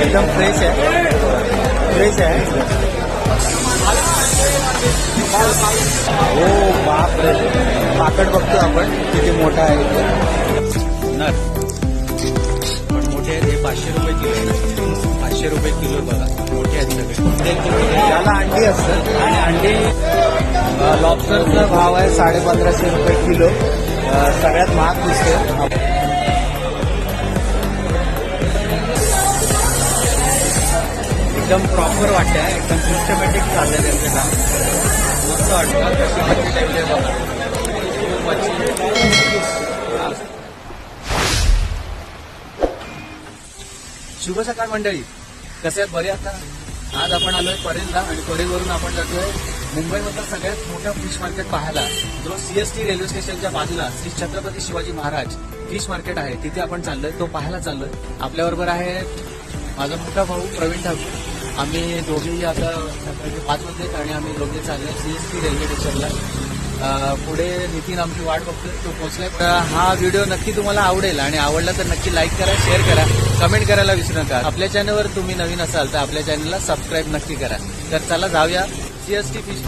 एकदम फ्रेश आहे. फ्रेश आहे. हो बाप रे पाकड बघतो आपण किती मोठा आहे. नर पण मोठे आहेत हे पाचशे रुपये किलो आहे. पाचशे रुपये किलो बघा. मोठे आहेत सगळे. याला अंडी असतात. आणि अंडी लॉबस्टरचा भाव आहे साडे पंधराशे रुपये किलो. सगळ्यात महाग दिसते एकदम प्रॉपर वाटतं एकदम सिस्टमॅटिक चाललंय त्यांचं काम. मस्त वाटतं आहे शुभ सकाळ मंडळी. कसे आहेत? बरे आता? आज आपण आलोय परेलला आणि परेलवरून आपण जातोय मुंबईमधला सगळ्यात मोठा फिश मार्केट पाहायला जो सीएसटी रेल्वे स्टेशनच्या बाजूला श्री छत्रपती शिवाजी महाराज फिश मार्केट आहे. तिथे आपण चाललोय. तो पाहायला चाललोय. आपल्याबरोबर आहे माझा मोठा भाऊ प्रवीण ठाकूर. आम्ही दोघेही आता सकाळी पाच वाजलेत आणि आम्ही दोघे एस सीएसटी रेल्वे स्टेशनला पुढे नितीन आमची वाट बघतोय तो पोहोचलाय. तर हा व्हिडिओ नक्की तुम्हाला आवडेल आणि आवडला तर नक्की लाईक करा शेअर करा कमेंट करायला विसरू नका. आपल्या चॅनलवर तुम्ही नवीन असाल तर आपल्या चॅनलला सबस्क्राईब नक्की करा. तर चला जाऊया सीएसटी फिश